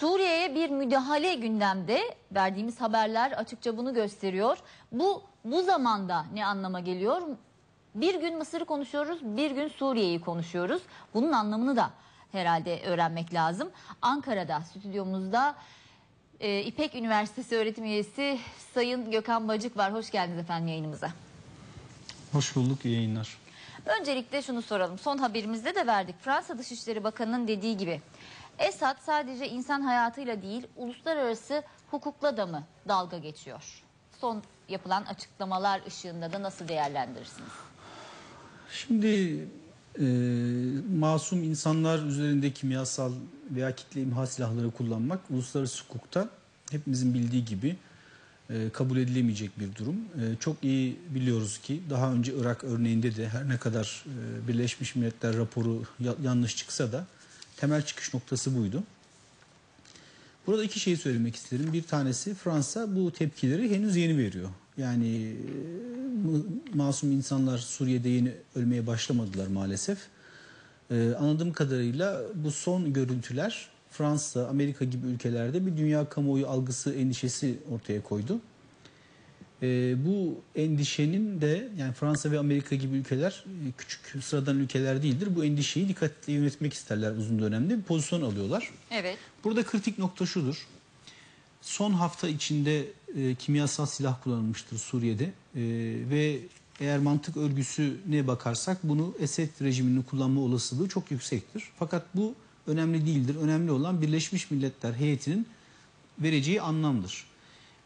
Suriye'ye bir müdahale gündemde verdiğimiz haberler açıkça bunu gösteriyor. Bu bu zamanda ne anlama geliyor? Bir gün Mısır'ı konuşuyoruz, bir gün Suriye'yi konuşuyoruz. Bunun anlamını da herhalde öğrenmek lazım. Ankara'da stüdyomuzda e, İpek Üniversitesi öğretim üyesi Sayın Gökhan Bacık var. Hoş geldiniz efendim yayınımıza. Hoş bulduk, iyi yayınlar. Öncelikle şunu soralım. Son haberimizde de verdik. Fransa Dışişleri Bakanı'nın dediği gibi Esad sadece insan hayatıyla değil uluslararası hukukla da mı dalga geçiyor? Son yapılan açıklamalar ışığında da nasıl değerlendirirsiniz? Şimdi e, masum insanlar üzerinde kimyasal veya kitle imha silahları kullanmak uluslararası hukukta hepimizin bildiği gibi e, kabul edilemeyecek bir durum. E, çok iyi biliyoruz ki daha önce Irak örneğinde de her ne kadar e, Birleşmiş Milletler raporu ya- yanlış çıksa da temel çıkış noktası buydu. Burada iki şey söylemek isterim. Bir tanesi Fransa bu tepkileri henüz yeni veriyor. Yani e, masum insanlar Suriye'de yeni ölmeye başlamadılar maalesef. Ee, anladığım kadarıyla bu son görüntüler Fransa, Amerika gibi ülkelerde bir dünya kamuoyu algısı endişesi ortaya koydu. Ee, bu endişenin de yani Fransa ve Amerika gibi ülkeler e, küçük sıradan ülkeler değildir. Bu endişeyi dikkatle yönetmek isterler uzun dönemde bir pozisyon alıyorlar. Evet. Burada kritik nokta şudur. Son hafta içinde e, kimyasal silah kullanılmıştır Suriye'de E, ve eğer mantık örgüsüne bakarsak bunu Esed rejiminin kullanma olasılığı çok yüksektir. Fakat bu önemli değildir. Önemli olan Birleşmiş Milletler heyetinin vereceği anlamdır.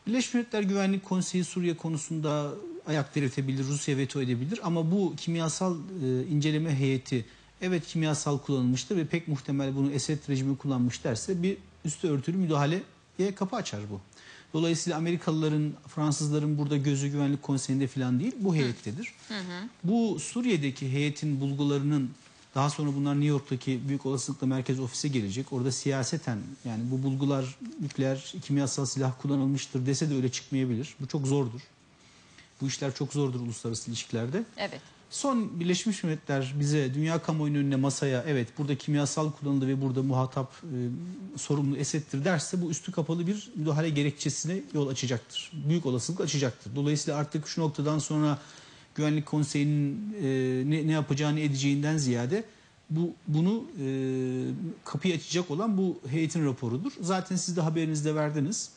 Birleşmiş Milletler Güvenlik Konseyi Suriye konusunda ayak diretebilir, Rusya veto edebilir ama bu kimyasal e, inceleme heyeti evet kimyasal kullanılmıştır ve pek muhtemel bunu Esed rejimi kullanmış derse bir üstü örtülü müdahaleye kapı açar bu. Dolayısıyla Amerikalıların, Fransızların burada gözü güvenlik konseyinde falan değil, bu heyettedir. Bu Suriye'deki heyetin bulgularının daha sonra bunlar New York'taki büyük olasılıkla merkez ofise gelecek. Orada siyaseten yani bu bulgular nükleer, kimyasal silah kullanılmıştır dese de öyle çıkmayabilir. Bu çok zordur. Bu işler çok zordur uluslararası ilişkilerde. Evet. Son Birleşmiş Milletler bize dünya kamuoyunun önüne masaya evet burada kimyasal kullanıldı ve burada muhatap e, sorumlu Esed'dir derse bu üstü kapalı bir müdahale gerekçesine yol açacaktır. Büyük olasılıkla açacaktır. Dolayısıyla artık şu noktadan sonra Güvenlik Konseyi'nin e, ne, ne yapacağını edeceğinden ziyade bu bunu e, kapıyı açacak olan bu heyetin raporudur. Zaten siz de haberinizde verdiniz.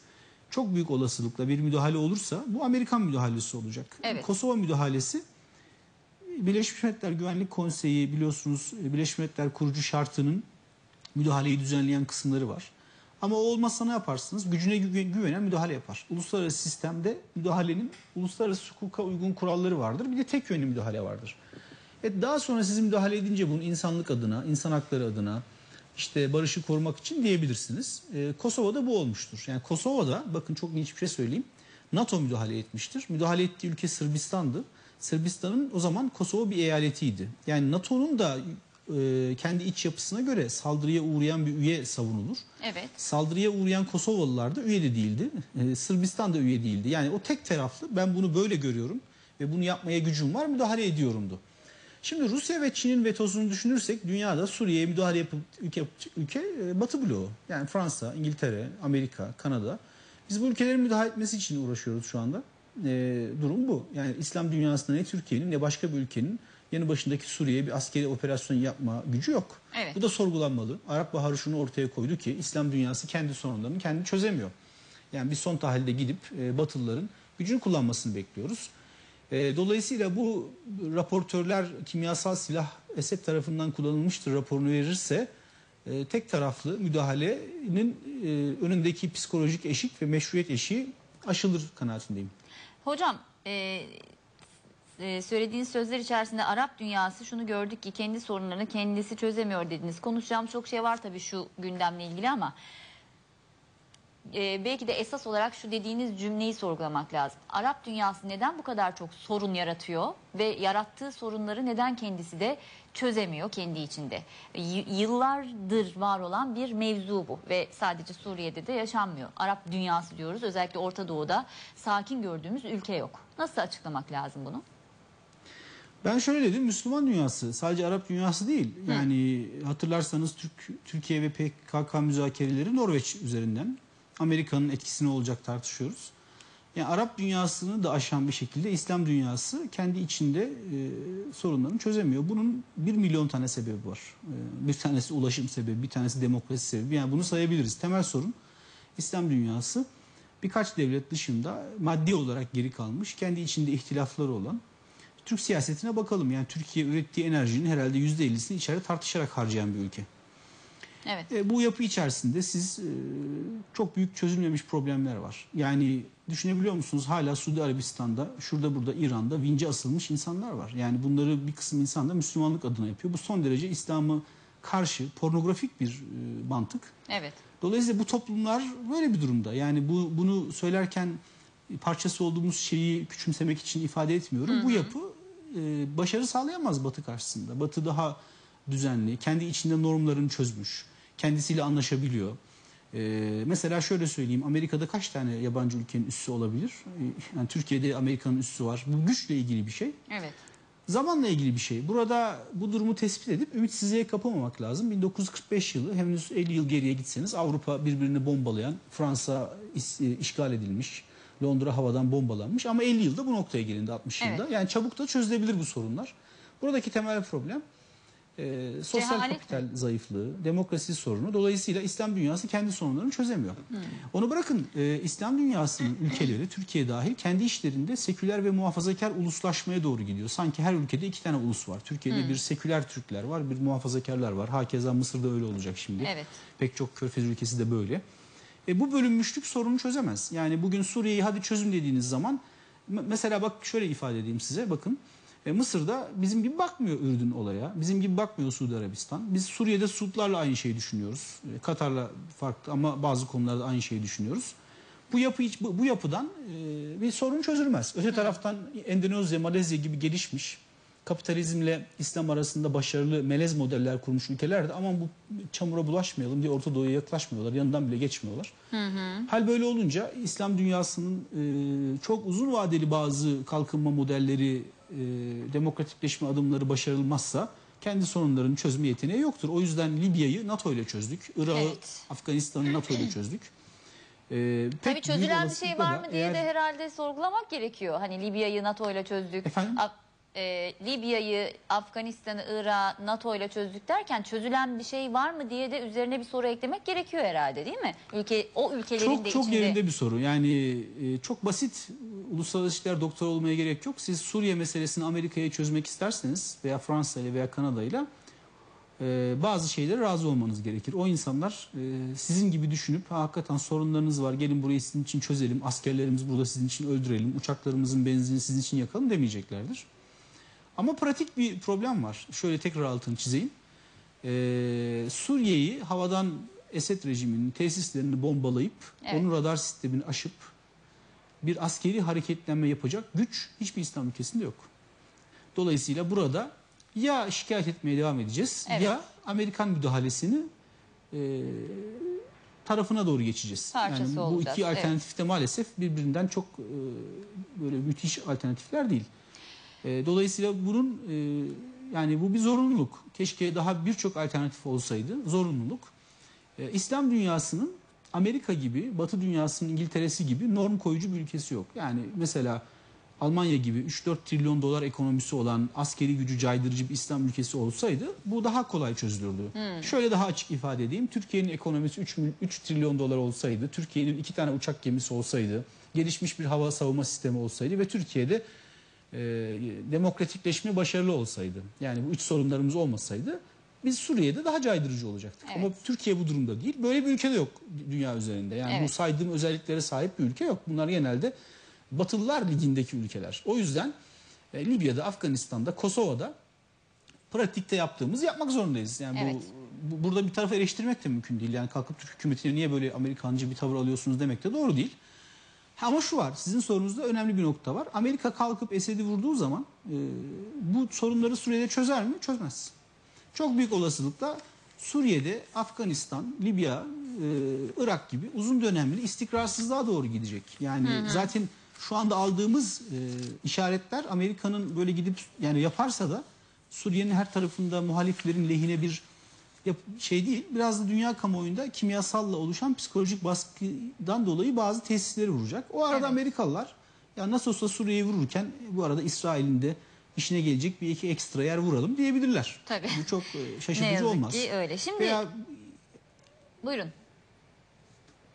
Çok büyük olasılıkla bir müdahale olursa bu Amerikan müdahalesi olacak. Evet. Kosova müdahalesi Birleşmiş Milletler Güvenlik Konseyi biliyorsunuz Birleşmiş Milletler kurucu şartının müdahaleyi düzenleyen kısımları var. Ama o olmazsa ne yaparsınız? Gücüne gü- güvenen müdahale yapar. Uluslararası sistemde müdahalenin uluslararası hukuka uygun kuralları vardır. Bir de tek yönlü müdahale vardır. E daha sonra siz müdahale edince bunu insanlık adına, insan hakları adına, işte barışı korumak için diyebilirsiniz. E, Kosova'da bu olmuştur. Yani Kosova'da bakın çok ilginç bir şey söyleyeyim. NATO müdahale etmiştir. Müdahale ettiği ülke Sırbistan'dı. Sırbistan'ın o zaman Kosova bir eyaletiydi. Yani NATO'nun da e, kendi iç yapısına göre saldırıya uğrayan bir üye savunulur. Evet. Saldırıya uğrayan Kosovalılar da üye de değildi. Ee, Sırbistan da üye değildi. Yani o tek taraflı ben bunu böyle görüyorum ve bunu yapmaya gücüm var müdahale ediyorumdu. Şimdi Rusya ve Çin'in vetosunu düşünürsek dünyada Suriye'ye müdahale yapıp ülke, ülke e, Batı bloğu. Yani Fransa, İngiltere, Amerika, Kanada. Biz bu ülkelerin müdahale etmesi için uğraşıyoruz şu anda. Ee, durum bu. Yani İslam dünyasında ne Türkiye'nin ne başka bir ülkenin yanı başındaki Suriye'ye bir askeri operasyon yapma gücü yok. Evet. Bu da sorgulanmalı. Arap Baharı şunu ortaya koydu ki İslam dünyası kendi sorunlarını kendi çözemiyor. Yani biz son tahlilde gidip e, Batılıların gücünü kullanmasını bekliyoruz. E, dolayısıyla bu raportörler kimyasal silah Esed tarafından kullanılmıştır raporunu verirse e, tek taraflı müdahalenin e, önündeki psikolojik eşik ve meşruiyet eşiği aşılır kanaatindeyim. Hocam e, e, söylediğiniz sözler içerisinde Arap dünyası şunu gördük ki kendi sorunlarını kendisi çözemiyor dediniz. Konuşacağım çok şey var tabii şu gündemle ilgili ama e, belki de esas olarak şu dediğiniz cümleyi sorgulamak lazım. Arap dünyası neden bu kadar çok sorun yaratıyor ve yarattığı sorunları neden kendisi de çözemiyor kendi içinde? Y- yıllardır var olan bir mevzu bu ve sadece Suriye'de de yaşanmıyor. Arap dünyası diyoruz özellikle Orta Doğu'da sakin gördüğümüz ülke yok. Nasıl açıklamak lazım bunu? Ben şöyle dedim Müslüman dünyası sadece Arap dünyası değil. Yani hatırlarsanız Türk, Türkiye ve PKK müzakereleri Norveç üzerinden Amerika'nın etkisi ne olacak tartışıyoruz. Yani Arap dünyasını da aşan bir şekilde İslam dünyası kendi içinde e, sorunlarını çözemiyor. Bunun bir milyon tane sebebi var. E, bir tanesi ulaşım sebebi, bir tanesi demokrasi sebebi. Yani bunu sayabiliriz. Temel sorun İslam dünyası birkaç devlet dışında maddi olarak geri kalmış, kendi içinde ihtilafları olan Türk siyasetine bakalım. Yani Türkiye ürettiği enerjinin herhalde %50'sini içeride tartışarak harcayan bir ülke. Evet. E, bu yapı içerisinde siz e, çok büyük çözülmemiş problemler var. Yani düşünebiliyor musunuz hala Suudi Arabistan'da, şurada burada İran'da vince asılmış insanlar var. Yani bunları bir kısım insan da Müslümanlık adına yapıyor. Bu son derece İslam'ı karşı pornografik bir e, mantık. Evet. Dolayısıyla bu toplumlar böyle bir durumda. Yani bu bunu söylerken parçası olduğumuz şeyi küçümsemek için ifade etmiyorum. Bu yapı e, başarı sağlayamaz Batı karşısında. Batı daha düzenli, kendi içinde normlarını çözmüş, kendisiyle anlaşabiliyor. E, mesela şöyle söyleyeyim, Amerika'da kaç tane yabancı ülkenin üssü olabilir? E, yani Türkiye'de Amerika'nın üssü var. Bu güçle ilgili bir şey. Evet. Zamanla ilgili bir şey. Burada bu durumu tespit edip ümitsizliğe kapamamak lazım. 1945 yılı henüz 50 yıl geriye gitseniz Avrupa birbirini bombalayan, Fransa işgal edilmiş, Londra havadan bombalanmış ama 50 yılda bu noktaya gelindi 60 yılda. Evet. Yani çabuk da çözülebilir bu sorunlar. Buradaki temel problem e, sosyal Cehalet kapital zayıflığı, demokrasi sorunu. Dolayısıyla İslam dünyası kendi sorunlarını çözemiyor. Onu bırakın e, İslam dünyasının ülkeleri Türkiye dahil kendi işlerinde seküler ve muhafazakar uluslaşmaya doğru gidiyor. Sanki her ülkede iki tane ulus var. Türkiye'de bir seküler Türkler var, bir muhafazakarlar var. Hakeza Mısır'da öyle olacak şimdi. Evet. Pek çok körfez ülkesi de böyle. E, bu bölünmüşlük sorunu çözemez. Yani bugün Suriye'yi hadi çözün dediğiniz zaman mesela bak şöyle ifade edeyim size bakın. E, Mısır'da bizim gibi bakmıyor Ürdün olaya. Bizim gibi bakmıyor Suudi Arabistan. Biz Suriye'de Suudlarla aynı şeyi düşünüyoruz. E, Katar'la farklı ama bazı konularda aynı şeyi düşünüyoruz. Bu yapı bu, bu yapıdan e, bir sorun çözülmez. Öte taraftan Endonezya, Malezya gibi gelişmiş kapitalizmle İslam arasında başarılı melez modeller kurmuş ülkeler de aman bu çamura bulaşmayalım diye Orta Doğu'ya yaklaşmıyorlar. Yanından bile geçmiyorlar. Hal böyle olunca İslam dünyasının e, çok uzun vadeli bazı kalkınma modelleri, e, demokratikleşme adımları başarılmazsa kendi sorunlarını çözme yeteneği yoktur. O yüzden Libya'yı NATO ile çözdük. Irak'ı, Evet. Afganistan'ı NATO ile çözdük. E, pek Tabii çözülen bir şey var mı diye eğer- de herhalde sorgulamak gerekiyor. Hani Libya'yı NATO ile çözdük. Efendim? Af- e, Libya'yı, Afganistan'ı, Irak'ı NATO ile çözdük derken çözülen bir şey var mı diye de üzerine bir soru eklemek gerekiyor herhalde değil mi? Ülke o ülkelerin Çok de çok içinde. yerinde bir soru. Yani e, çok basit uluslararası ilişkiler doktor olmaya gerek yok. Siz Suriye meselesini Amerika'ya çözmek isterseniz veya Fransa ile veya Kanada ile e, bazı şeylere razı olmanız gerekir. O insanlar e, sizin gibi düşünüp "Ha, hakikaten sorunlarınız var gelin burayı sizin için çözelim. Askerlerimiz burada sizin için öldürelim. Uçaklarımızın benzinini sizin için yakalım demeyeceklerdir. Ama pratik bir problem var. Şöyle tekrar altını çizeyim. Ee, Suriye'yi havadan Esed rejiminin tesislerini bombalayıp Evet. onun radar sistemini aşıp bir askeri hareketlenme yapacak güç hiçbir İslam ülkesinde yok. Dolayısıyla burada ya şikayet etmeye devam edeceğiz Evet. ya Amerikan müdahalesini e, tarafına doğru geçeceğiz. Parçası bu olacağız, iki evet. alternatif de maalesef birbirinden çok e, böyle müthiş alternatifler değil. E, dolayısıyla bunun e, yani bu bir zorunluluk. Keşke daha birçok alternatif olsaydı. Zorunluluk. E, İslam dünyasının Amerika gibi, Batı dünyasının İngiltere'si gibi norm koyucu bir ülkesi yok. Yani mesela Almanya gibi 3-4 trilyon dolar ekonomisi olan askeri gücü caydırıcı bir İslam ülkesi olsaydı bu daha kolay çözülürdü. Şöyle daha açık ifade edeyim. Türkiye'nin ekonomisi 3, 3 trilyon dolar olsaydı, Türkiye'nin iki tane uçak gemisi olsaydı, gelişmiş bir hava savunma sistemi olsaydı ve Türkiye'de e, demokratikleşme başarılı olsaydı yani bu üç sorunlarımız olmasaydı biz Suriye'de daha caydırıcı olacaktık. Evet. Ama Türkiye bu durumda değil. Böyle bir ülke de yok dünya üzerinde. Yani bu Evet. saydığım özelliklere sahip bir ülke yok. Bunlar genelde Batılılar ligindeki ülkeler. O yüzden e, Libya'da, Afganistan'da, Kosova'da pratikte yaptığımız yapmak zorundayız. Yani Evet. bu, bu- burada bir tarafı eleştirmek de mümkün değil. Yani kalkıp Türk hükümetine niye böyle Amerikancı bir tavır alıyorsunuz demek de doğru değil. Ama şu var, sizin sorunuzda önemli bir nokta var. Amerika kalkıp Esed'i vurduğu zaman e, bu sorunları Suriye'de çözer mi? Çözmez. Çok büyük olasılıkla Suriye'de Afganistan, Libya, e, Irak gibi uzun dönemli istikrarsızlığa doğru gidecek. Yani zaten şu anda aldığımız e, işaretler Amerika'nın böyle gidip yani yaparsa da Suriye'nin her tarafında muhaliflerin lehine bir şey değil. Biraz da dünya kamuoyunda kimyasalla oluşan psikolojik baskıdan dolayı bazı tesisleri vuracak. O arada Evet. Amerikalılar ya nasıl olsa Suriye'yi vururken bu arada İsrail'in de işine gelecek bir iki ekstra yer vuralım diyebilirler. Tabii. Bu çok e, Ne şaşırtıcı yazık olmaz. ki öyle. Şimdi Veya buyurun.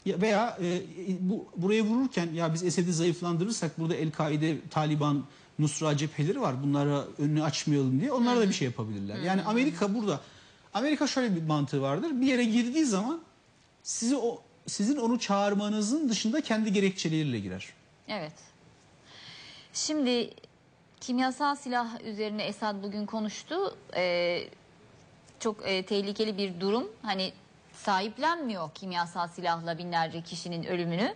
Ya veya e, bu buraya vururken ya biz Esed'i zayıflandırırsak burada El-Kaide, Taliban, Nusra cepheleri var. Bunlara önünü açmayalım diye. Onlara da bir şey yapabilirler. Yani Amerika burada Amerika şöyle bir mantığı vardır. Bir yere girdiği zaman sizi o sizin onu çağırmanızın dışında kendi gerekçeleriyle girer. Evet. Şimdi kimyasal silah üzerine Esad bugün konuştu. Ee, çok e, tehlikeli bir durum. Hani sahiplenmiyor kimyasal silahla binlerce kişinin ölümünü.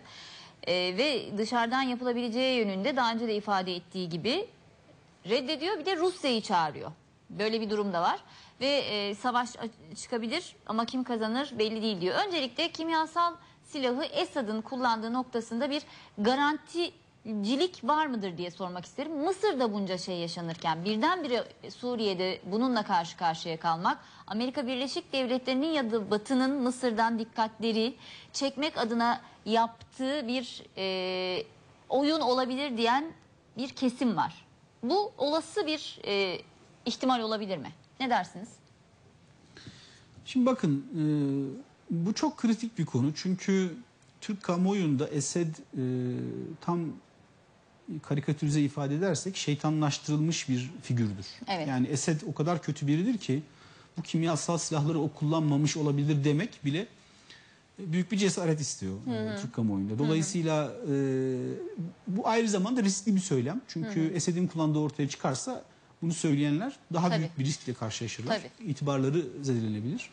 Ee, ve dışarıdan yapılabileceği yönünde daha önce de ifade ettiği gibi reddediyor. Bir de Rusya'yı çağırıyor. Böyle bir durum da var. Ve e, savaş a- çıkabilir ama kim kazanır belli değil diyor. Öncelikle kimyasal silahı Esad'ın kullandığı noktasında bir garanticilik var mıdır diye sormak isterim. Mısır'da bunca şey yaşanırken birdenbire Suriye'de bununla karşı karşıya kalmak Amerika Birleşik Devletleri'nin ya da Batı'nın Mısır'dan dikkatleri çekmek adına yaptığı bir e, oyun olabilir diyen bir kesim var. Bu olası bir e, ihtimal olabilir mi? Ne dersiniz? Şimdi bakın e, bu çok kritik bir konu. Çünkü Türk kamuoyunda Esed e, tam karikatürize ifade edersek şeytanlaştırılmış bir figürdür. Evet. Yani Esed o kadar kötü biridir ki bu kimyasal silahları o kullanmamış olabilir demek bile büyük bir cesaret istiyor e, Türk kamuoyunda. Dolayısıyla e, bu ayrı zamanda riskli bir söylem. Çünkü Esed'in kullandığı ortaya çıkarsa bunu söyleyenler daha Tabii. büyük bir riskle karşılaşırlar. Tabii. İtibarları zedelenebilir.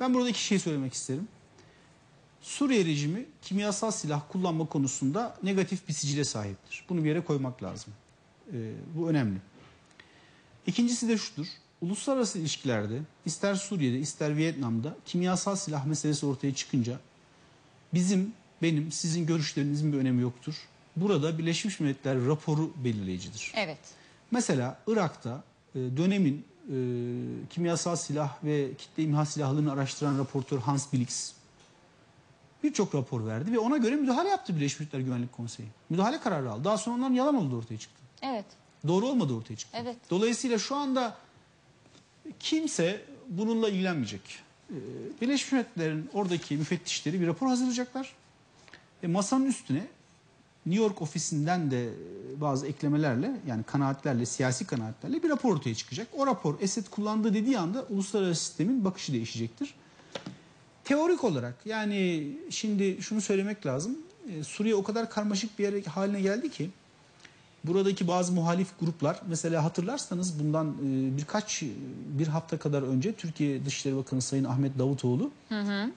Ben burada iki şey söylemek isterim. Suriye rejimi kimyasal silah kullanma konusunda negatif bir sicile sahiptir. Bunu bir yere koymak lazım. Ee, bu önemli. İkincisi de şudur. Uluslararası ilişkilerde ister Suriye'de ister Vietnam'da kimyasal silah meselesi ortaya çıkınca bizim, benim, sizin görüşlerinizin bir önemi yoktur. Burada Birleşmiş Milletler raporu belirleyicidir. Evet. Mesela Irak'ta e, dönemin e, kimyasal silah ve kitle imha silahlarını araştıran raportör Hans Blix birçok rapor verdi ve ona göre müdahale yaptı Birleşmiş Milletler Güvenlik Konseyi. Müdahale kararı aldı. Daha sonra onların yalan olduğu ortaya çıktı. Evet. Doğru olmadığı ortaya çıktı. Evet. Dolayısıyla şu anda kimse bununla ilgilenmeyecek. Ee, Birleşmiş Milletler'in oradaki müfettişleri bir rapor hazırlayacaklar. Ve masanın üstüne New York ofisinden de bazı eklemelerle yani kanaatlerle, siyasi kanaatlerle bir rapor ortaya çıkacak. O rapor Esed kullandığı dediği anda uluslararası sistemin bakışı değişecektir. Teorik olarak yani şimdi şunu söylemek lazım. Ee, Suriye o kadar karmaşık bir yere haline geldi ki buradaki bazı muhalif gruplar mesela hatırlarsanız bundan e, birkaç bir hafta kadar önce Türkiye Dışişleri Bakanı Sayın Ahmet Davutoğlu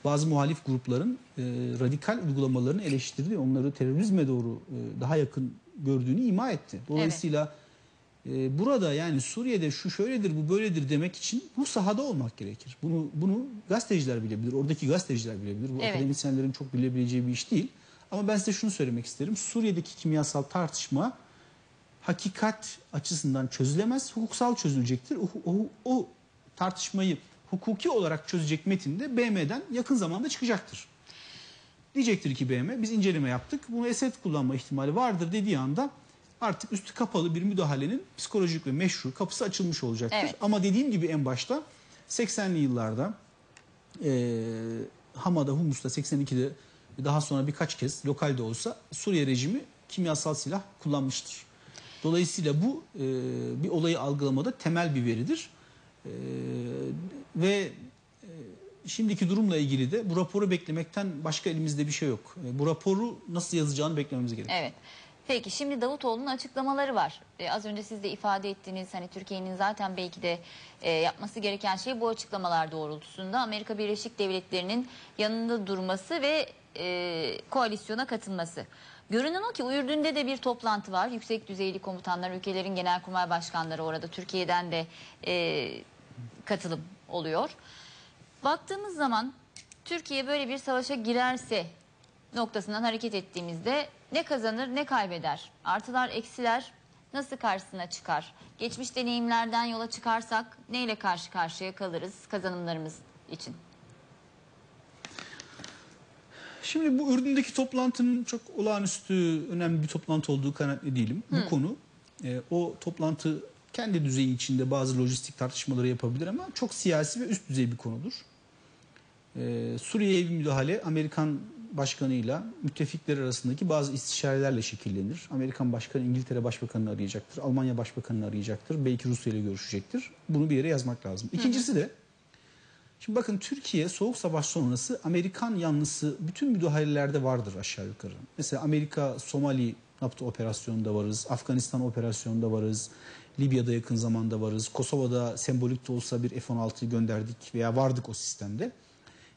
bazı muhalif grupların e, radikal uygulamalarını eleştirdi. Onları terörizme doğru e, daha yakın gördüğünü ima etti. Dolayısıyla e, burada yani Suriye'de şu şöyledir bu böyledir demek için bu sahada olmak gerekir. Bunu bunu gazeteciler bilebilir. Oradaki gazeteciler bilebilir. Bu Evet. akademisyenlerin çok bilebileceği bir iş değil. Ama ben size şunu söylemek isterim. Suriye'deki kimyasal tartışma hakikat açısından çözülemez, hukuksal çözülecektir. O, o, o tartışmayı hukuki olarak çözecek metinde BM'den yakın zamanda çıkacaktır. Diyecektir ki BM biz inceleme yaptık. Bunu Esed kullanma ihtimali vardır dediği anda artık üstü kapalı bir müdahalenin psikolojik ve meşru kapısı açılmış olacaktır. Evet. Ama dediğim gibi en başta 80'li yıllarda e, Hama'da, Humus'ta 82'de ve daha sonra birkaç kez lokalde olsa Suriye rejimi kimyasal silah kullanmıştır. Dolayısıyla bu e, bir olayı algılamada temel bir veridir. E, ve e, şimdiki durumla ilgili de bu raporu beklemekten başka elimizde bir şey yok. E, bu raporu nasıl yazacağını beklememiz gerekiyor. Evet. Peki şimdi Davutoğlu'nun açıklamaları var. Ee, az önce siz de ifade ettiğiniz hani Türkiye'nin zaten belki de e, yapması gereken şey bu açıklamalar doğrultusunda Amerika Birleşik Devletleri'nin yanında durması ve e, koalisyona katılması. Görünen o ki Uyurdun'da de bir toplantı var. Yüksek düzeyli komutanlar, ülkelerin genelkurmay başkanları orada. Türkiye'den de e, katılım oluyor. Baktığımız zaman Türkiye böyle bir savaşa girerse noktasından hareket ettiğimizde ne kazanır ne kaybeder? Artılar eksiler nasıl karşısına çıkar? Geçmiş deneyimlerden yola çıkarsak neyle karşı karşıya kalırız kazanımlarımız için? Şimdi bu Ürdün'deki toplantının çok olağanüstü önemli bir toplantı olduğu kanaatli değilim. Bu konu e, o toplantı kendi düzeyi içinde bazı lojistik tartışmaları yapabilir ama çok siyasi ve üst düzey bir konudur. E, Suriye'ye bir müdahale Amerikan başkanıyla müttefikler arasındaki bazı istişarelerle şekillenir. Amerikan başkanı İngiltere başbakanını arayacaktır. Almanya başbakanını arayacaktır. Belki Rusya ile görüşecektir. Bunu bir yere yazmak lazım. İkincisi de Şimdi bakın Türkiye Soğuk Savaş sonrası Amerikan yanlısı bütün müdahalelerde vardır aşağı yukarı. Mesela Amerika Somali NAPTO operasyonunda varız, Afganistan operasyonunda varız, Libya'da yakın zamanda varız, Kosova'da sembolik de olsa bir F-16 gönderdik veya vardık o sistemde.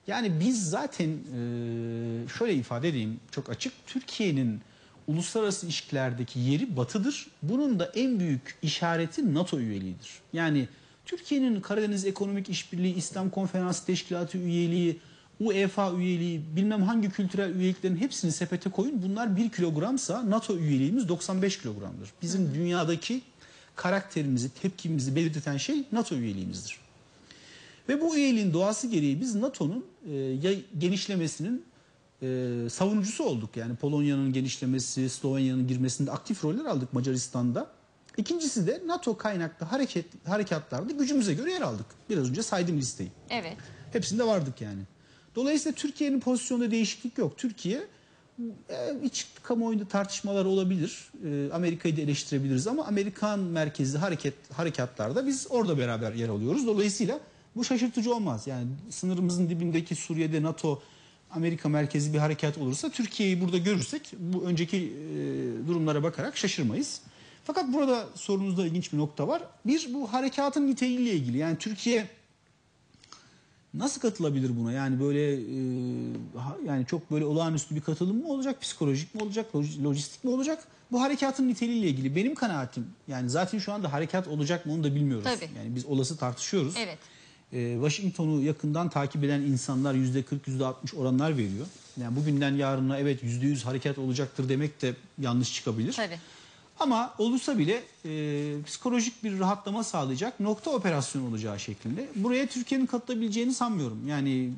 Yani biz zaten e, şöyle ifade edeyim çok açık, Türkiye'nin uluslararası ilişkilerdeki yeri batıdır. Bunun da en büyük işareti NATO üyeliğidir. Yani Türkiye'nin Karadeniz Ekonomik İşbirliği, İslam Konferansı Teşkilatı üyeliği, UEFA üyeliği, bilmem hangi kültürel üyeliklerin hepsini sepete koyun. Bunlar 1 kilogramsa NATO üyeliğimiz 95 kilogramdır. Bizim dünyadaki karakterimizi, tepkimizi belirten şey NATO üyeliğimizdir. Ve bu üyeliğin doğası gereği biz NATO'nun e, ya genişlemesinin e, savunucusu olduk. Yani Polonya'nın genişlemesi, Slovenya'nın girmesinde aktif roller aldık Macaristan'da. İkincisi de NATO kaynaklı hareket harekatlarda gücümüze göre yer aldık. Biraz önce saydım listeyi. Evet. Hepsinde vardık yani. Dolayısıyla Türkiye'nin pozisyonunda değişiklik yok. Türkiye e, iç kamuoyunda tartışmalar olabilir. E, Amerika'yı da eleştirebiliriz ama Amerikan merkezli hareket harekatlarda biz orada beraber yer alıyoruz. Dolayısıyla bu şaşırtıcı olmaz. Yani sınırımızın dibindeki Suriye'de NATO Amerika merkezi bir harekat olursa Türkiye'yi burada görürsek bu önceki e, durumlara bakarak şaşırmayız. Fakat burada sorunuzda ilginç bir nokta var. Bir bu harekatın niteliğiyle ilgili. Yani Türkiye nasıl katılabilir buna? Yani böyle e, yani çok böyle olağanüstü bir katılım mı olacak, psikolojik mi olacak, loj- lojistik mi olacak? Bu harekatın niteliğiyle ilgili benim kanaatim yani zaten şu anda harekat olacak mı onu da bilmiyoruz. Tabii. Yani biz olası tartışıyoruz. Evet. Ee, Washington'u yakından takip eden insanlar yüzde 40 yüzde 60 oranlar veriyor. Yani bugünden yarına evet yüzde 100 harekat olacaktır demek de yanlış çıkabilir. Tabii. Ama olursa bile e, psikolojik bir rahatlama sağlayacak nokta operasyon olacağı şeklinde. Buraya Türkiye'nin katılabileceğini sanmıyorum. Yani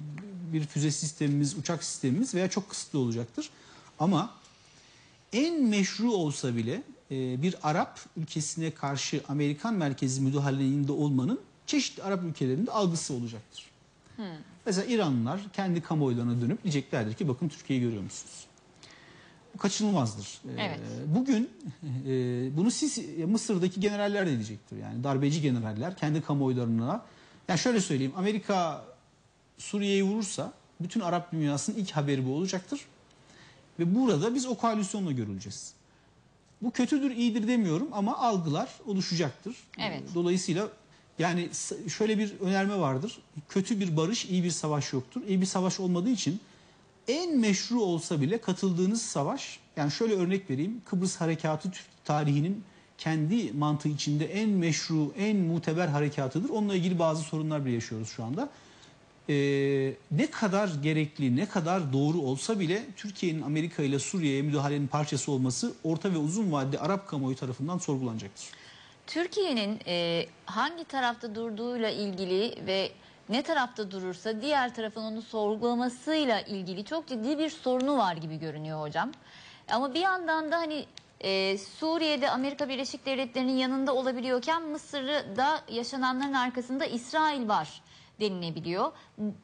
bir füze sistemimiz, uçak sistemimiz veya çok kısıtlı olacaktır. Ama en meşru olsa bile e, bir Arap ülkesine karşı Amerikan merkezi müdahalinde olmanın çeşitli Arap ülkelerinde algısı olacaktır. Mesela İranlılar kendi kamuoylarına dönüp diyeceklerdir ki bakın Türkiye'yi görüyor musunuz? Kaçınılmazdır. Ee, Evet. Bugün e, bunu siz Mısır'daki generaller de diyecektir. Yani darbeci generaller kendi kamuoylarına yani şöyle söyleyeyim Amerika Suriye'yi vurursa bütün Arap dünyasının ilk haberi bu olacaktır. Ve burada biz o koalisyonla görüleceğiz. Bu kötüdür, iyidir demiyorum ama algılar oluşacaktır. Evet. Dolayısıyla yani şöyle bir önerme vardır. Kötü bir barış, iyi bir savaş yoktur. İyi bir savaş olmadığı için en meşru olsa bile katıldığınız savaş, yani şöyle örnek vereyim. Kıbrıs Harekatı tarihinin kendi mantığı içinde en meşru, en muteber harekatıdır. Onunla ilgili bazı sorunlar bile yaşıyoruz şu anda. Ee, ne kadar gerekli, ne kadar doğru olsa bile Türkiye'nin Amerika ile Suriye'ye müdahalenin parçası olması orta ve uzun vadede Arap kamuoyu tarafından sorgulanacaktır. Türkiye'nin e, hangi tarafta durduğuyla ilgili ve ne tarafta durursa diğer tarafın onu sorgulamasıyla ilgili çok ciddi bir sorunu var gibi görünüyor hocam. Ama bir yandan da hani e, Suriye'de Amerika Birleşik Devletleri'nin yanında olabiliyorken Mısır'da yaşananların arkasında İsrail var denilebiliyor.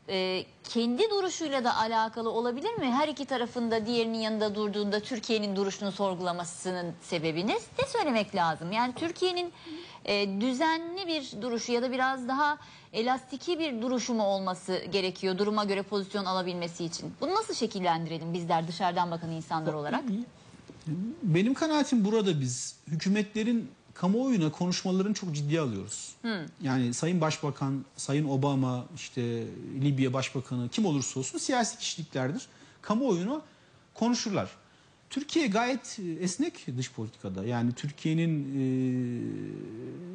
E, kendi duruşuyla da alakalı olabilir mi? Her iki tarafında diğerinin yanında durduğunda Türkiye'nin duruşunu sorgulamasının sebebini ne söylemek lazım? Yani Türkiye'nin e, düzenli bir duruşu ya da biraz daha elastiki bir duruşu mu olması gerekiyor duruma göre pozisyon alabilmesi için? Bunu nasıl şekillendirelim bizler dışarıdan bakan insanlar olarak? Benim kanaatim burada biz hükümetlerin kamuoyuna konuşmalarını çok ciddiye alıyoruz. Yani Sayın Başbakan, Sayın Obama, işte Libya Başbakanı kim olursa olsun siyasi kişiliklerdir. Kamuoyunu konuşurlar. Türkiye gayet e, esnek dış politikada. Yani Türkiye'nin e,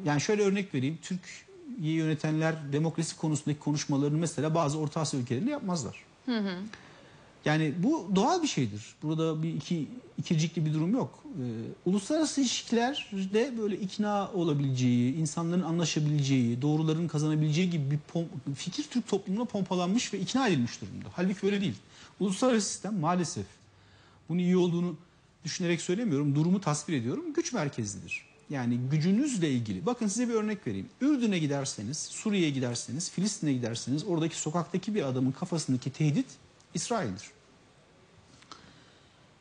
yani şöyle örnek vereyim. Türkiye'yi yönetenler demokrasi konusundaki konuşmalarını mesela bazı Orta Asya ülkelerinde yapmazlar. Yani bu doğal bir şeydir. Burada bir iki ikircikli bir durum yok. Ee, uluslararası ilişkilerde böyle ikna olabileceği, insanların anlaşabileceği, doğruların kazanabileceği gibi bir fikir Türk toplumuna pompalanmış ve ikna edilmiş durumda. Halbuki böyle değil. Uluslararası sistem maalesef bunun iyi olduğunu düşünerek söylemiyorum. Durumu tasvir ediyorum. Güç merkezlidir. Yani gücünüzle ilgili. Bakın size bir örnek vereyim. Ürdün'e giderseniz, Suriye'ye giderseniz, Filistin'e giderseniz oradaki sokaktaki bir adamın kafasındaki tehdit İsrail'dir.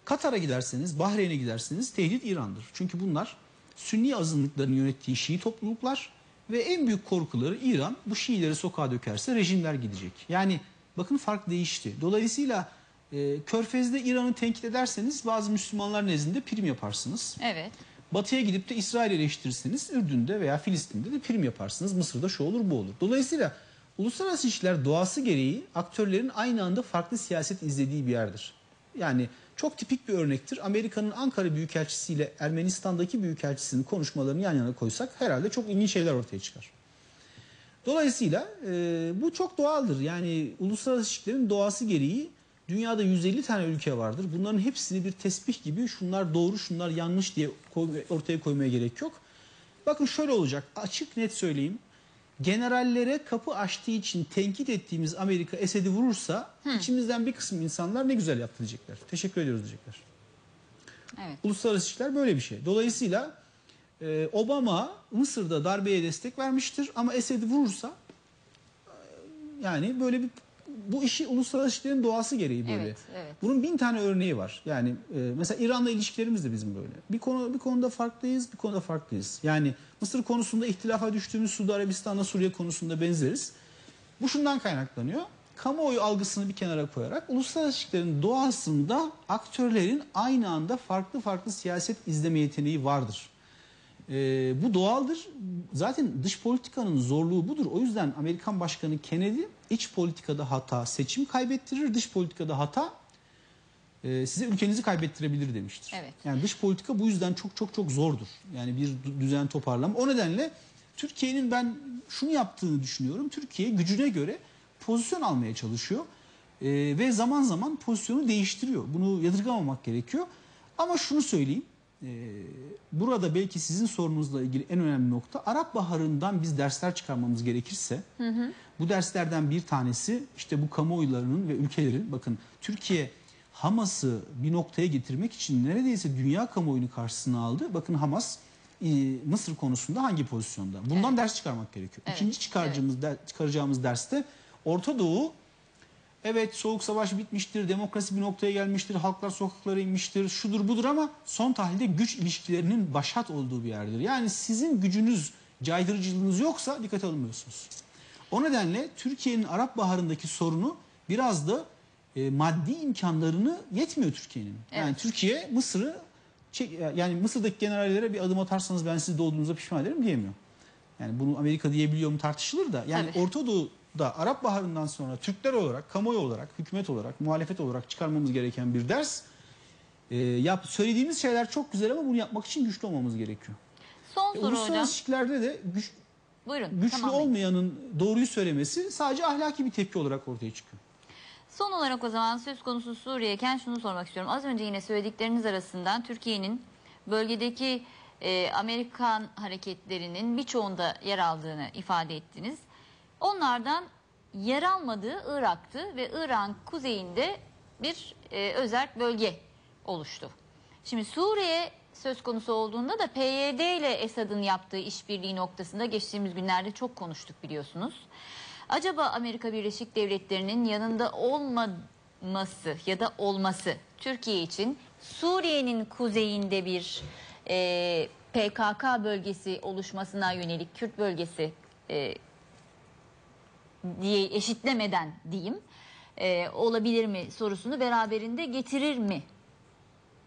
Katar'a giderseniz, Bahreyn'e giderseniz tehdit İran'dır. Çünkü bunlar Sünni azınlıkların yönettiği Şii topluluklar ve en büyük korkuları İran bu Şiileri sokağa dökerse rejimler gidecek. Yani bakın fark değişti. Dolayısıyla e, Körfez'de İran'ı tenkit ederseniz bazı Müslümanlar nezdinde prim yaparsınız. Evet. Batıya gidip de İsrail eleştirirseniz Ürdün'de veya Filistin'de de prim yaparsınız. Mısır'da şu olur bu olur. Dolayısıyla uluslararası ilişkiler doğası gereği aktörlerin aynı anda farklı siyaset izlediği bir yerdir. Yani çok tipik bir örnektir. Amerika'nın Ankara Büyükelçisi ile Ermenistan'daki Büyükelçisinin konuşmalarını yan yana koysak herhalde çok ilginç şeyler ortaya çıkar. Dolayısıyla e, bu çok doğaldır. Yani uluslararası ilişkilerin doğası gereği dünyada 150 tane ülke vardır. Bunların hepsini bir tesbih gibi şunlar doğru şunlar yanlış diye ortaya koymaya gerek yok. Bakın şöyle olacak açık net söyleyeyim. Generallere kapı açtığı için tenkit ettiğimiz Amerika Esed'i vurursa içimizden bir kısım insanlar ne güzel yaptı diyecekler. Teşekkür ediyoruz diyecekler. Evet. Uluslararası ilişkiler böyle bir şey. Dolayısıyla e, Obama Mısır'da darbeye destek vermiştir ama Esed'i vurursa e, yani böyle bir bu işi uluslararası ilişkilerin doğası gereği böyle. Evet, evet. Bunun bin tane örneği var. Yani e, mesela İran'la ilişkilerimiz de bizim böyle. Bir konu bir konuda farklıyız, bir konuda farklıyız. Yani Mısır konusunda ihtilafa düştüğümüz Suudi Arabistan'la Suriye konusunda benzeriz. Bu şundan kaynaklanıyor. Kamuoyu algısını bir kenara koyarak uluslararası ilişkilerin doğasında aktörlerin aynı anda farklı farklı siyaset izleme yeteneği vardır. Ee, bu doğaldır. Zaten dış politikanın zorluğu budur. O yüzden Amerikan Başkanı Kennedy iç politikada hata seçim kaybettirir, dış politikada hata e, size ülkenizi kaybettirebilir demiştir. Evet. Yani dış politika bu yüzden çok çok çok zordur. Yani bir dü- düzen toparlama. O nedenle Türkiye'nin ben şunu yaptığını düşünüyorum. Türkiye gücüne göre pozisyon almaya çalışıyor. E, ve zaman zaman pozisyonu değiştiriyor. Bunu yadırgamamak gerekiyor. Ama şunu söyleyeyim. E, burada belki sizin sorunuzla ilgili en önemli nokta Arap Baharı'ndan biz dersler çıkarmamız gerekirse bu derslerden bir tanesi işte bu kamuoylarının ve ülkelerin bakın Türkiye Hamas'ı bir noktaya getirmek için neredeyse dünya kamuoyunu karşısına aldı. Bakın Hamas e, Mısır konusunda hangi pozisyonda? Bundan Evet. ders çıkarmak gerekiyor. Evet, İkinci çıkaracağımız der- çıkaracağımız derste Orta Doğu Evet soğuk savaş bitmiştir, demokrasi bir noktaya gelmiştir, halklar sokaklara inmiştir, şudur budur ama son tahlilde güç ilişkilerinin başat olduğu bir yerdir. Yani sizin gücünüz, caydırıcılığınız yoksa dikkate alınmıyorsunuz. O nedenle Türkiye'nin Arap Baharı'ndaki sorunu biraz da e, maddi imkanlarını yetmiyor Türkiye'nin. Yani Evet. Türkiye Mısır'ı yani Mısır'daki generallere bir adım atarsanız ben sizi doğduğunuza pişman ederim diyemiyor. Yani bunu Amerika diyebiliyor mu tartışılır da. Yani Tabii. Orta Doğu'da Arap Baharı'ndan sonra Türkler olarak, kamuoyu olarak, hükümet olarak, muhalefet olarak çıkarmamız gereken bir ders. E, yap, söylediğimiz şeyler çok güzel ama bunu yapmak için güçlü olmamız gerekiyor. Son E, soru uluslararası hocam. ilişkilerde de güç, Buyurun. güçlü tamamlayın. olmayanın doğruyu söylemesi sadece ahlaki bir tepki olarak ortaya çıkıyor. Son olarak o zaman söz konusu Suriye'ken şunu sormak istiyorum. Az önce yine söyledikleriniz arasından Türkiye'nin bölgedeki e, Amerikan hareketlerinin birçoğunda yer aldığını ifade ettiniz. Onlardan yer almadığı Irak'tı ve Irak'ın kuzeyinde bir e, özel bölge oluştu. Şimdi Suriye söz konusu olduğunda da PYD ile Esad'ın yaptığı işbirliği noktasında geçtiğimiz günlerde çok konuştuk biliyorsunuz. Acaba Amerika Birleşik Devletleri'nin yanında olmaması ya da olması Türkiye için Suriye'nin kuzeyinde bir e, PKK bölgesi oluşmasına yönelik Kürt bölgesi e, diye eşitlemeden diyeyim e, olabilir mi sorusunu beraberinde getirir mi?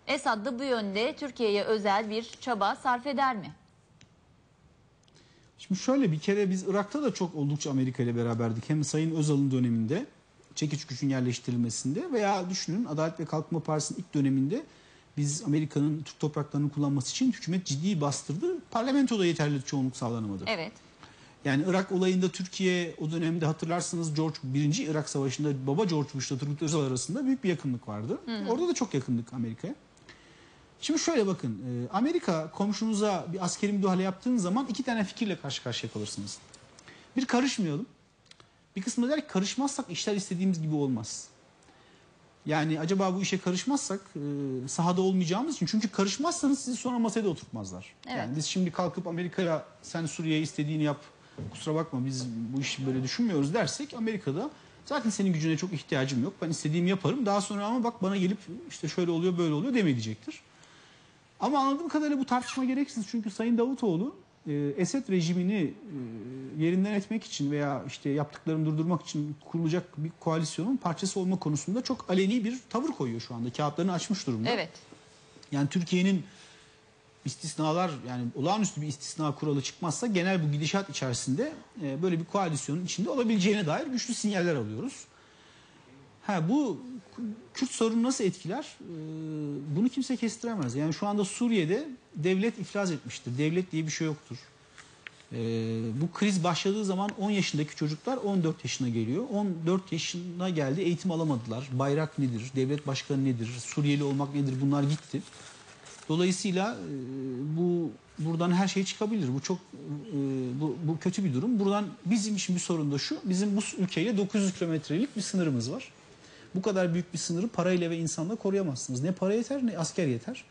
Esad da bu yönde Türkiye'ye özel bir çaba sarf eder mi? Şimdi şöyle bir kere biz Irak'ta da çok oldukça Amerika ile beraberdik. Hem Sayın Özal'ın döneminde çekiç gücün yerleştirilmesinde veya düşünün Adalet ve Kalkınma Partisi'nin ilk döneminde biz Amerika'nın Türk topraklarını kullanması için hükümet ciddi bastırdı. Parlamentoda yeterli çoğunluk sağlanamadı. Evet. Yani Irak olayında Türkiye o dönemde hatırlarsınız George 1. Irak Savaşı'nda baba George Bush'la Turgut Özal arasında büyük bir yakınlık vardı. Orada da çok yakındık Amerika'ya. Şimdi şöyle bakın e, Amerika komşunuza bir askeri müdahale yaptığınız zaman iki tane fikirle karşı karşıya kalırsınız. Bir karışmayalım. Bir kısmı der ki karışmazsak işler istediğimiz gibi olmaz. Yani acaba bu işe karışmazsak e, sahada olmayacağımız için. Çünkü karışmazsanız sizi sonra masaya da oturtmazlar. Evet. Yani biz şimdi kalkıp Amerika'ya sen Suriye'ye istediğini yap kusura bakma biz bu işi böyle düşünmüyoruz dersek Amerika'da zaten senin gücüne çok ihtiyacım yok. Ben istediğimi yaparım. Daha sonra ama bak bana gelip işte şöyle oluyor böyle oluyor demeyecektir. Ama anladığım kadarıyla bu tartışma gereksiz. Çünkü Sayın Davutoğlu e, Esed rejimini e, yerinden etmek için veya işte yaptıklarını durdurmak için kurulacak bir koalisyonun parçası olma konusunda çok aleni bir tavır koyuyor şu anda. Kağıtlarını açmış durumda. Evet. Yani Türkiye'nin istisnalar yani olağanüstü bir istisna kuralı çıkmazsa genel bu gidişat içerisinde e, böyle bir koalisyonun içinde olabileceğine dair güçlü sinyaller alıyoruz. Ha bu Kürt sorunu nasıl etkiler? Ee, bunu kimse kestiremez. Yani şu anda Suriye'de devlet iflas etmiştir. Devlet diye bir şey yoktur. Ee, bu kriz başladığı zaman 10 yaşındaki çocuklar 14 yaşına geliyor. 14 yaşına geldi eğitim alamadılar. Bayrak nedir? Devlet başkanı nedir? Suriyeli olmak nedir? Bunlar gitti. Dolayısıyla e, bu buradan her şey çıkabilir. Bu çok e, bu, bu kötü bir durum. Buradan bizim için bir sorun da şu. Bizim bu ülkeyle 900 kilometrelik bir sınırımız var. Bu kadar büyük bir sınırı parayla ve insanla koruyamazsınız. Ne para yeter ne asker yeter.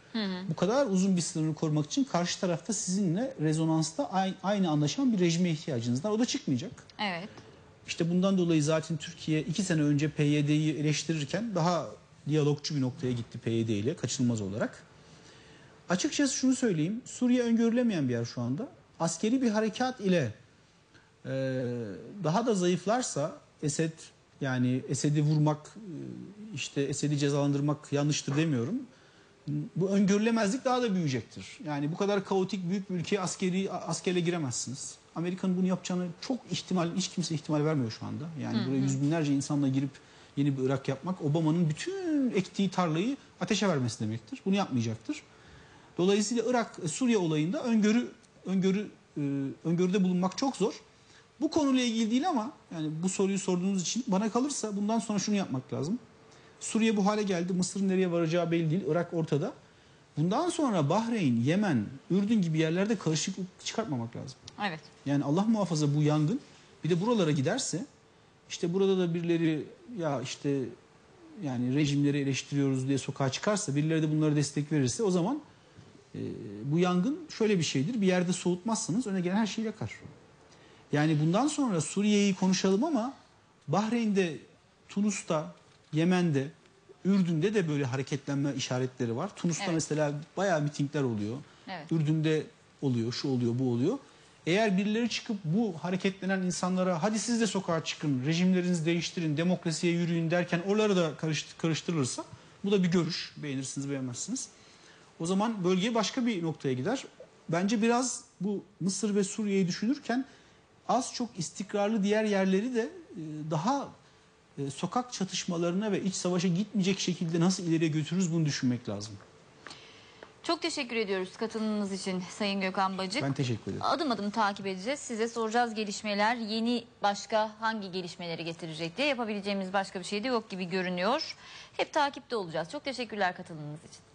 Bu kadar uzun bir sınırı korumak için karşı tarafta sizinle rezonansta aynı, aynı anlaşan bir rejime ihtiyacınız var. O da çıkmayacak. Evet. İşte bundan dolayı zaten Türkiye iki sene önce PYD'yi eleştirirken daha diyalogçu bir noktaya gitti PYD ile kaçınılmaz olarak. Açıkçası şunu söyleyeyim. Suriye öngörülemeyen bir yer şu anda. Askeri bir harekat ile e, daha da zayıflarsa Esed yani Esed'i vurmak e, işte Esed'i cezalandırmak yanlıştır demiyorum. Bu öngörülemezlik daha da büyüyecektir. Yani bu kadar kaotik büyük bir ülkeye askeri askerle giremezsiniz. Amerika'nın bunu yapacağını çok ihtimal hiç kimse ihtimal vermiyor şu anda. Yani buraya yüz binlerce insanla girip yeni bir Irak yapmak Obama'nın bütün ektiği tarlayı ateşe vermesi demektir. Bunu yapmayacaktır. Dolayısıyla Irak Suriye olayında öngörü öngörü e, öngörüde bulunmak çok zor. Bu konuyla ilgili değil ama yani bu soruyu sorduğunuz için bana kalırsa bundan sonra şunu yapmak lazım. Suriye bu hale geldi. Mısır'ın nereye varacağı belli değil. Irak ortada. Bundan sonra Bahreyn, Yemen, Ürdün gibi yerlerde karışıklık çıkartmamak lazım. Evet. Yani Allah muhafaza bu yangın bir de buralara giderse işte burada da birileri ya işte yani rejimleri eleştiriyoruz diye sokağa çıkarsa birileri de bunlara destek verirse o zaman e, bu yangın şöyle bir şeydir. Bir yerde soğutmazsanız öne gelen her şeyi yakar. Yani bundan sonra Suriye'yi konuşalım ama Bahreyn'de, Tunus'ta, Yemen'de, Ürdün'de de böyle hareketlenme işaretleri var. Tunus'ta Evet. mesela bayağı mitingler oluyor. Evet. Ürdün'de oluyor, şu oluyor, bu oluyor. Eğer birileri çıkıp bu hareketlenen insanlara hadi siz de sokağa çıkın, rejimlerinizi değiştirin, demokrasiye yürüyün derken oraları da karıştı- karıştırılırsa bu da bir görüş. Beğenirsiniz, beğenmezsiniz. O zaman bölge başka bir noktaya gider. Bence biraz bu Mısır ve Suriye'yi düşünürken az çok istikrarlı diğer yerleri de e, daha e, sokak çatışmalarına ve iç savaşa gitmeyecek şekilde nasıl ileriye götürürüz bunu düşünmek lazım. Çok teşekkür ediyoruz katılımınız için Sayın Gökhan Bacık. Ben teşekkür ederim. Adım adım takip edeceğiz. Size soracağız gelişmeler. Yeni başka hangi gelişmeleri getirecek diye yapabileceğimiz başka bir şey de yok gibi görünüyor. Hep takipte olacağız. Çok teşekkürler katılımınız için.